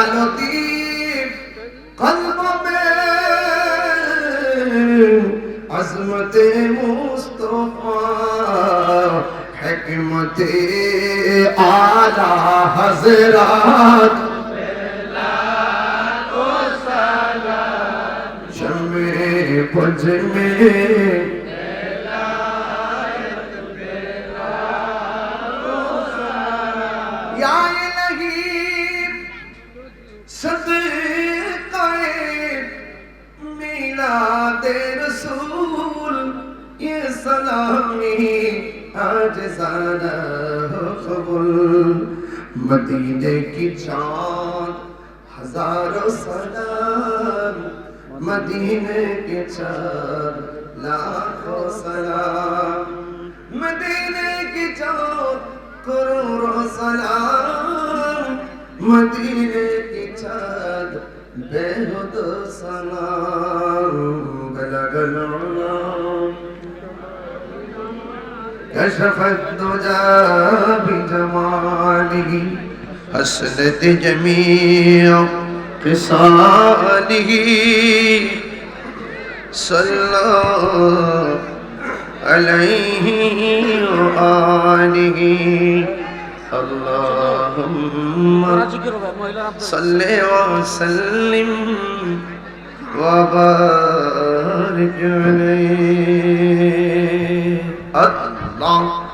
लतीफ कल्ब में अजमत मुस्तफा हिकमत आला हजरत शमे पज में গোলামি আজ জানা কবুল। মদিনে কি চাঁদ? হাজারো সালাম। মদিনে কে চাঁদ? লাখো সালাম। মদিনে কি চাঁদ? করুণো সালাম। মদিনে কি সালাম। গলা গলা كشف الدجى بجماله حسنت جميع خصاله صلى عليه وآله اللهم صل وسلم وبارك عليه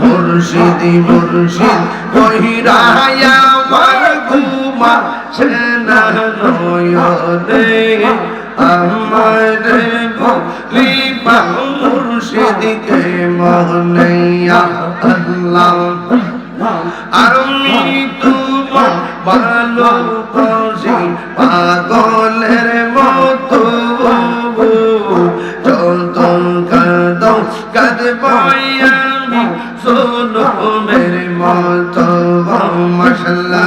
মুর্শিদি মুর্শিদ কহিরায়া আমার ঘুমা সেনা নয়নে আমার বলি মুর্শিদকে মহনাইয়া আল্লাহ। আমি তোমার ভালো খুশি পাগলের মতো চলত কাদ কাদ আমি শোনো মেরে মতো মশলা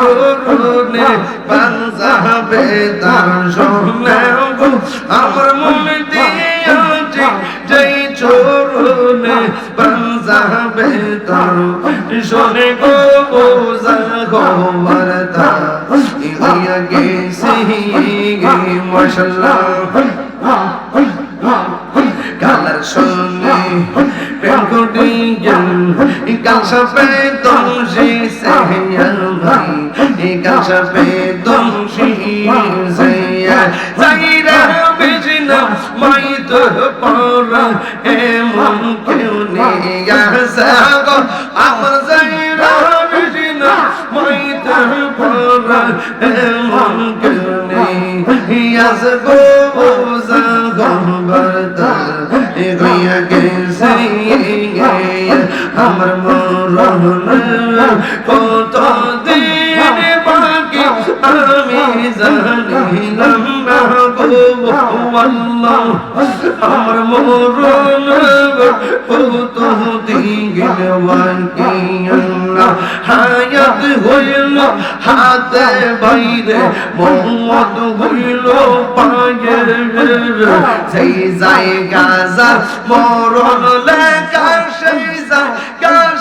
চরণে পাঞ্জাবে তার গো আমার মন দিয়াছে যেই চরণে পাঞ্জাবে তার শোনে গো বোঝা গো বরদা হইয়া গেছে মশলা কালার সঙ্গে প্রেম করিয়ান কালসা পে দোষী সে ভাই কালসা পে দোষী সে যাইরা বিজনা মাই তো পরা এমন কেউ নেই আসা গো আমার যাইরা বিজনা মাই তো পরা এমন কেউ নেই আসা গো বোঝা আমার মরণ কত দিন বাকি আমি জানিলাম না। গো আল্লাহ আমার মরণ কত দিন হায়াত হইল হাতে বাইরে মোহাম্মদ হইল পায়ে সেই জায়গা যা মরণ লেখা সেই জায়গা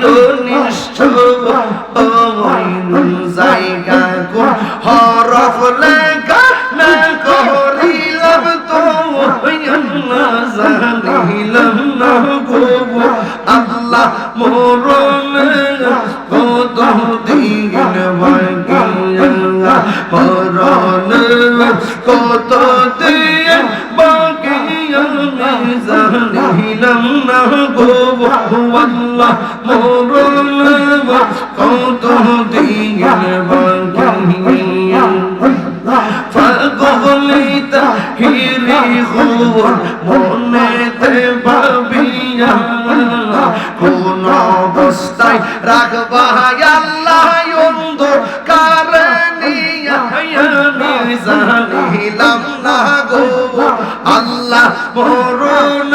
জানিও কত দিন বাকিয়া ফাগলিত হিরি হুর মনেতে ভাবিয়া কোন অবস্থায় রাখবা আল্লাহ নিয়া জানিলাম আল্লাহ মরণ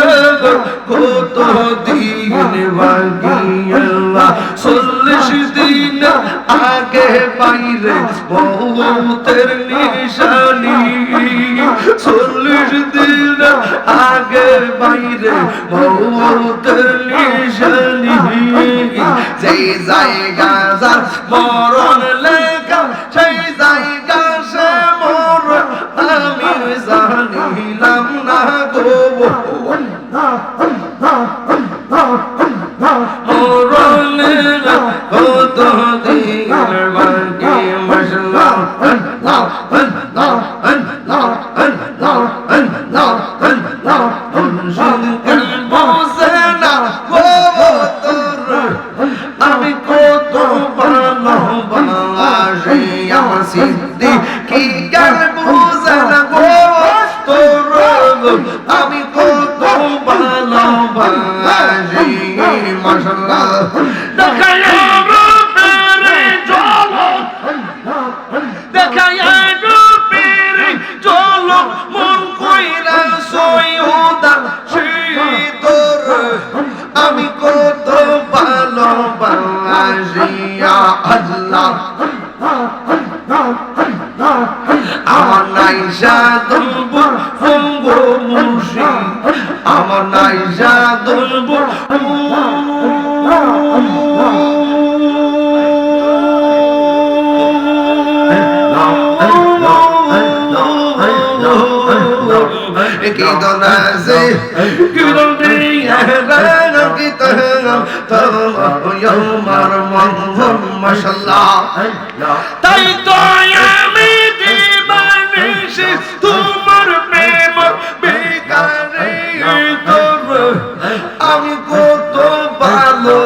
কত দিন বাকিয়া চল্লিশ দিন আগে বাইরে মৌতের নিশানি। চল্লিশ দিন আগে বাইরে মৌতের নিশানি। যেই জায়গা যার মরণ লেখা, সেই জায়গা সে মরণ আমি জানিলাম না গো। মরণ মশলা দেখায় রূপের ঝলক। দেখায় রূপের ঝলক। মন আমার নাই ফঙ্গ নাই সাদুল কিদনাজে তাই তো আমি দিবানিশি, তোমার প্রেম বেকারে তোর। আমি কত ভালো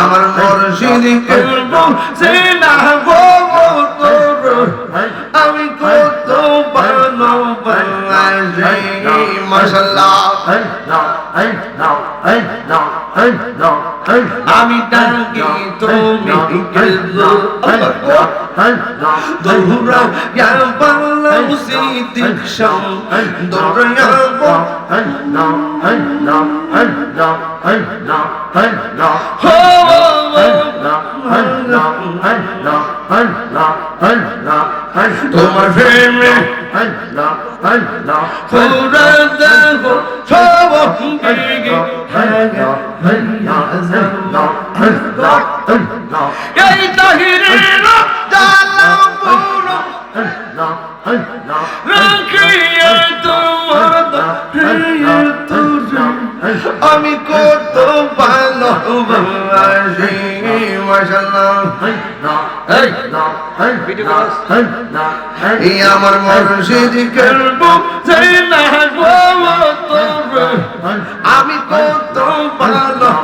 আমার মুর্শিদ করব সে না গো তোর। আমি কত ভালো বাসি মাশাআল্লাহ আমি ডাকি তুমি দৌড়া ইয়া বাল্লাহ সিদ্দিকশাম দৌড়া হো তোমার প্রেমে পুরা সব গিয়ে এই তাহিরের জালা পুরো রাখিয়া তোমার আমি কত ভালোবাসি আমার মুর্শিদ করব না আমি কত ভালোবাসি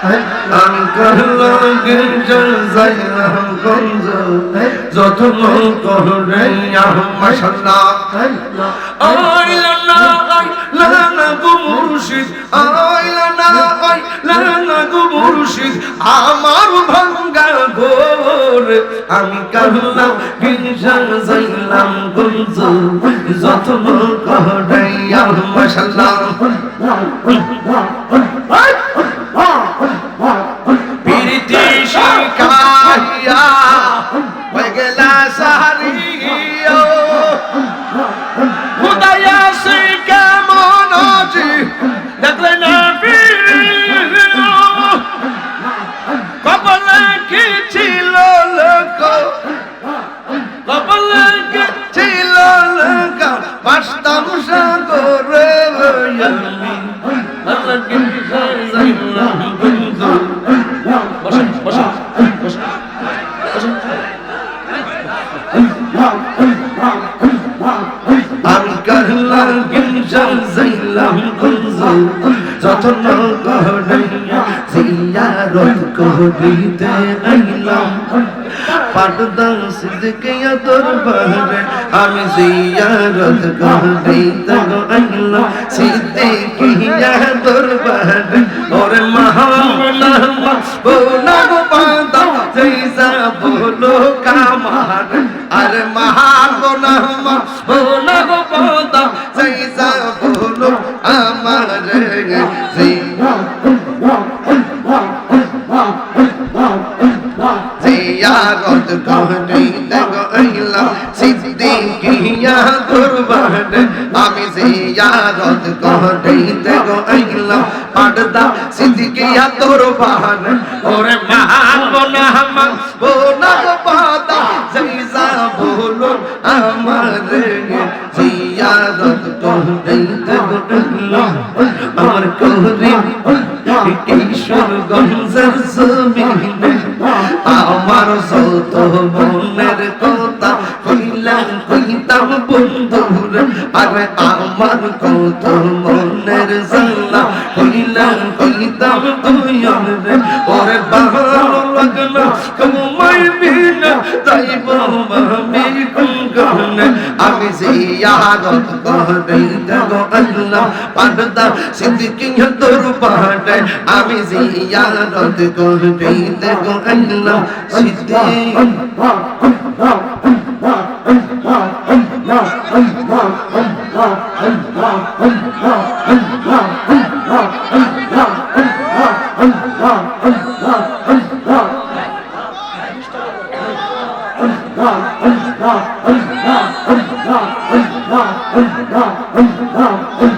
আঙ্কল গিরজন জাইলাম গঞ্জ যত করে মাশাল্লাহ আইলা না লানা গো মুর্শিদ আইলা না লানা গো মুর্শিদ আমার ভাঙ্গা ঘোর আমি কান্না গিরজন জাইলাম গঞ্জ যত করে মাশাল্লাহ যতন করাইয়া জিয়ারত করিতে আইলাম। পাটদান সিদ্দিকিয়া দরবারে আমি জিয়ারত করিতে আইলাম। সিদ্দিকিয়া দরবারে ওরে মহামনা বোনা গো পাদা জৈসা বলো কামার। আরে মহামনা বোনা গো পাদা জৈসা বলো আমার জিয়া জিয়ারত কহনিতে গইলা সিদ্দিকিয়া কুরবান। আমি জিয়ারত কহনিতে গইলা পর্দা ওরে মহান আমার কল পারদা সিদ্দিকিয়া দরবারে আমি জিয়ারত করে দেব আল্লাহ সিদ্দিক এই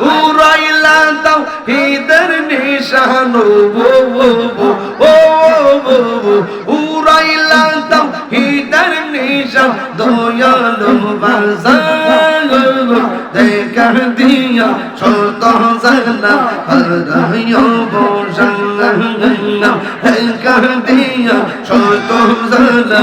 উড়াইলা দাও হিদের নিশান উড়াইলা দাও হিদের নিশান দয়ালু বাজার। کر دیا چھوڑتا زنا ہر رہیوں بوشنگنا کر دیا چھوڑتا زنا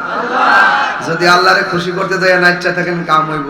যদি আল্লাহরে খুশি করতে দেয় ইচ্ছা থাকেন কাম হইব।